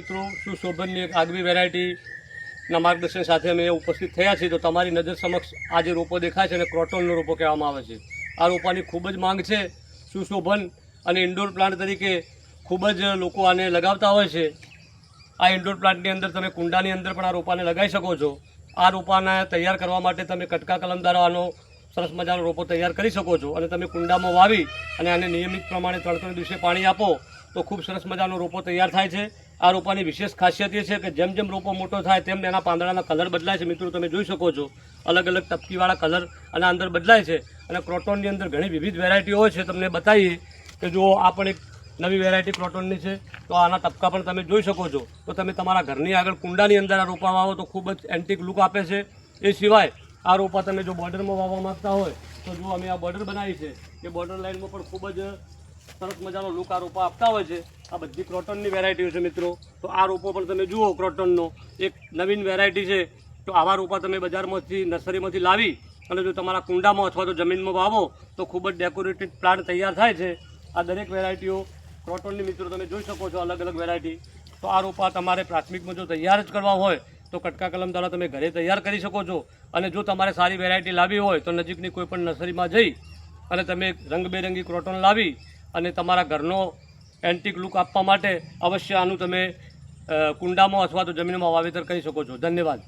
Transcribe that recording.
મિત્રો સુશોભનની એક આગવી વેરાયટીના માર્ગદર્શન સાથે અમે ઉપસ્થિત થયા છીએ, તો તમારી નજર સમક્ષ આ જે રોપો દેખાય છે એને ક્રોટોનનો રોપો કહેવામાં આવે છે. આ રોપાની ખૂબ જ માંગ છે. સુશોભન અને ઇન્ડોર પ્લાન્ટ તરીકે ખૂબ જ લોકો આને લગાવતા હોય છે. આ ઇન્ડોર પ્લાન્ટની અંદર તમે કુંડાની અંદર પણ આ રોપાને લગાવી શકો છો. આ રોપાને તૈયાર કરવા માટે તમે કટકા કલમ દ્વારા આનો સરસ મજાનો રોપો તૈયાર કરી શકો છો અને તમે કુંડામાં વાવી અને આને નિયમિત પ્રમાણે ત્રણ ત્રણ દિવસે પાણી આપો, તો ખૂબ સરસ મજાનો રોપો તૈયાર થાય છે. આ રોપાની વિશેષ ખાસિયત એ છે કે જેમ જેમ રોપો મોટો થાય તેમ એના પાંદડાના કલર બદલાય છે. મિત્રો, તમે જોઈ શકો છો. અલગ અલગ ટપકીવાળા કલર આના અંદર બદલાય છે. અને ક્રોટોનની અંદર ઘણી વિવિધ વેરાયટીઓ હોય છે. તમને બતાવીએ કે જો આ પણ એક નવી વેરાયટી ક્રોટોનની છે. તો આના ટપકા પણ તમે જોઈ શકો છો. તો તમે તમારા ઘરની આગળ કુંડાની અંદર આ રોપા વાવો તો ખૂબ જ એન્ટિક લુક આપે છે. એ સિવાય આ રોપા તમે જો બોર્ડરમાં વાવવા માંગતા હોય તો જો અમે આ બોર્ડર બનાવી છે. એ બોર્ડર લાઇનમાં પણ ખૂબ જ સરસ મજાનો લુક આ રોપા આપતા હોય છે. આ બધી ક્રોટનની વેરાયટીઓ છે મિત્રો. તો આ રોપો પણ તમે જુઓ ક્રોટનનો. એક નવીન વેરાયટી છે. તો આવા રોપા તમે બજારમાંથી, નર્સરીમાંથી લાવી અને જો તમારા કુંડામાં અથવા તો જમીનમાં વાવો, તો ખૂબ જ ડેકોરેટેડ પ્લાન્ટ તૈયાર થાય છે. આ દરેક વેરાયટીઓ ક્રોટનની મિત્રો તમે જોઈ શકો છો અલગ અલગ વેરાયટી તો આ રોપા તમારે પ્રાથમિકમાં જો તૈયાર જ કરવા હોય, તો કટકા કલમ દ્વારા તમે ઘરે તૈયાર કરી શકો છો. અને જો તમારે સારી વેરાયટી લાવવી હોય, તો નજીકની કોઈ પણ નર્સરીમાં જઈ અને તમે રંગબેરંગી ક્રોટન લાવી અને તમારા ઘરનો એન્ટિક લુક આપવા માટે અવશ્ય આનું તમે કુંડામાં અથવા તો જમીનમાં વાવેતર કરી શકો છો. ધન્યવાદ.